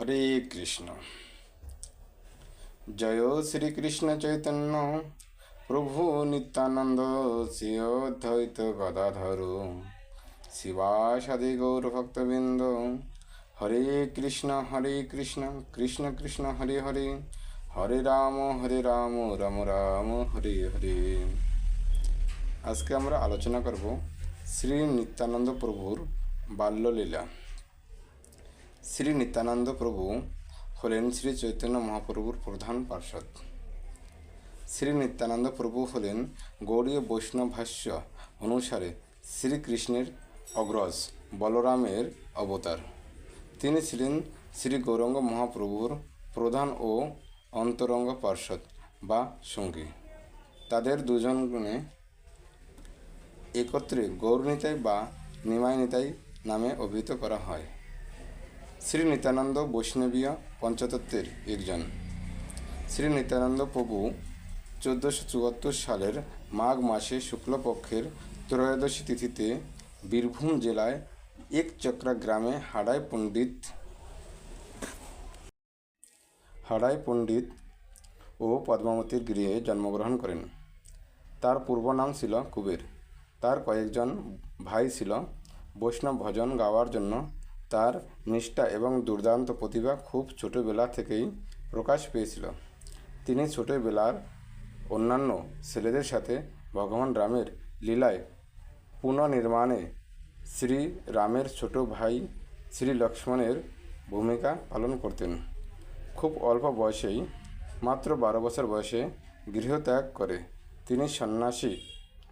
হরে কৃষ্ণ। জয় শ্রীকৃষ্ণ চৈতন্য, প্রভু নিত্যানন্দ শ্রী অদ্বৈত গদাধর শিবাসাদি গৌর ভক্তবৃন্দ, হরে কৃষ্ণ হরে কৃষ্ণ কৃষ্ণ কৃষ্ণ, হরে হরে হরে রাম হরে রাম রাম রাম, হরে হরে। আজকে আমরা আলোচনা করব শ্রী নিত্যানন্দ প্রভুর বাল্যলীলা। শ্রী নিত্যানন্দ প্রভু হলেন শ্রী চৈতন্য মহাপ্রভুর প্রধান পার্ষদ শ্রী নিত্যানন্দ প্রভু হলেন গৌড়ীয় বৈষ্ণব ভাষ্য অনুসারে শ্রীকৃষ্ণের অগ্রজ, বলরামের অবতার। তিনি ছিলেন শ্রী গৌরঙ্গ মহাপ্রভুর প্রধান ও অন্তরঙ্গ পার্ষদ বা সঙ্গী। তাদের দুজন একত্রে গৌরনিতাই বা নিমাই নিতাই নামে অভিহিত করা হয়। শ্রী নিত্যানন্দ বৈষ্ণবীয় পঞ্চতত্ত্বের একজন। শ্রী নিত্যানন্দ প্রভু চোদ্দোশো চুয়াত্তর সালের মাঘ মাসে শুক্লপক্ষের ত্রয়োদশী তিথিতে বীরভূম জেলায় এক চক্রা গ্রামে হাড়াই পণ্ডিত হাড়াই পণ্ডিত ও পদ্মাবতীর গৃহে জন্মগ্রহণ করেন। তার পূর্ব নাম ছিল কুবের। তার কয়েকজন ভাই ছিল বৈষ্ণব ভজন গাওয়ার জন্য তার নিষ্ঠা এবং দুর্দান্ত প্রতিভা খুব ছোটোবেলা থেকেই প্রকাশ পেয়েছিল। তিনি ছোটোবেলার অন্যান্য ছেলেদের সাথে ভগবান রামের লীলায় পুনর্নির্মাণে শ্রী রামের ছোট ভাই শ্রী লক্ষ্মণের ভূমিকা পালন করতেন। খুব অল্প বয়সেই, মাত্র বারো বছর বয়সে গৃহত্যাগ করে। তিনি সন্ন্যাসী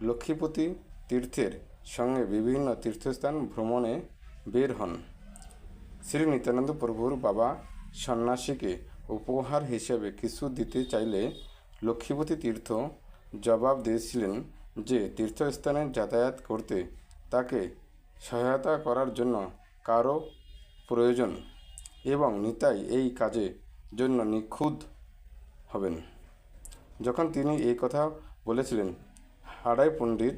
লক্ষ্মীপতি তীর্থের সঙ্গে বিভিন্ন তীর্থস্থান ভ্রমণে বের হন। শ্রী নিত্যানন্দ প্রভুর বাবা সন্ন্যাসীকে উপহার হিসেবে কিছু দিতে চাইলে লক্ষ্মীপতি তীর্থ জবাব দিয়েছিলেন যে তীর্থস্থানে যাতায়াত করতে তাকে সহায়তা করার জন্য কারও প্রয়োজন এবং নিতাই এই কাজে জন্য নিখুঁত হবেন। যখন তিনি এই কথা বলেছিলেন, হাড়াই পণ্ডিত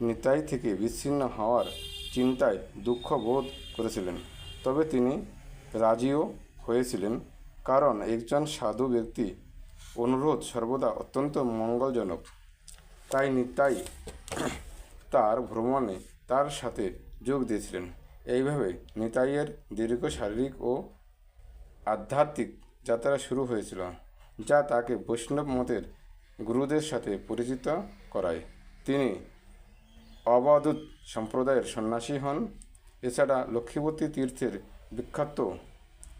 নিতাই থেকে বিচ্ছিন্ন হওয়ার চিন্তায় দুঃখ বোধ করেছিলেন। তবে তিনি রাজিও হয়েছিলেন কারণ একজন সাধু ব্যক্তি অনুরোধ সর্বদা অত্যন্ত মঙ্গলজনক। তাই নিতাই তার ভ্রমণে তার সাথে যোগ দিয়েছিলেন। এইভাবে নিতাইয়ের দীর্ঘ শারীরিক ও আধ্যাত্মিক যাত্রা শুরু হয়েছিল, যা তাকে বৈষ্ণব মতের গুরুদের সাথে পরিচিত করায়। তিনি অবধূত সম্প্রদায়ের সন্ন্যাসী হন। এছাড়া লক্ষ্মীবতী তীর্থের বিখ্যাত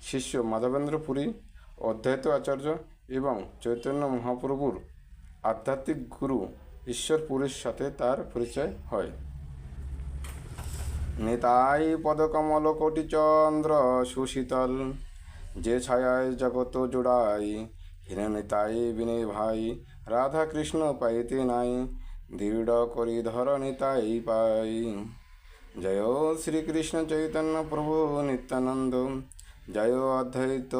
শিষ্য মাধবেন্দ্র পুরী অদ্বৈত আচার্য এবং চৈতন্য মহাপ্রভুর আধ্যাত্মিক গুরু ঈশ্বরপুরীর সাথে তার পরিচয় হয়। নেতাই পদকমল কোটি চন্দ্র সুশীতল, যে ছায়ায় জগত জোড়াই, হীন নেতাই বিনে ভাই রাধা কৃষ্ণ পাইতে নাই, দৃঢ় করি ধর নিতাই পাই। জয় শ্রীকৃষ্ণ চৈতন্য প্রভু নিত্যানন্দ জয় অদ্বৈত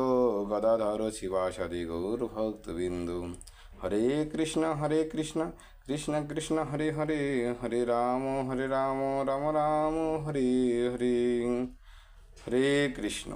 গদাধর শিবাসাদি গৌর ভক্তবিন্দু হরে কৃষ্ণ হরে কৃষ্ণ কৃষ্ণ কৃষ্ণ হরে হরে হরে রাম হরে রাম রাম রাম হরে হরে হরে কৃষ্ণ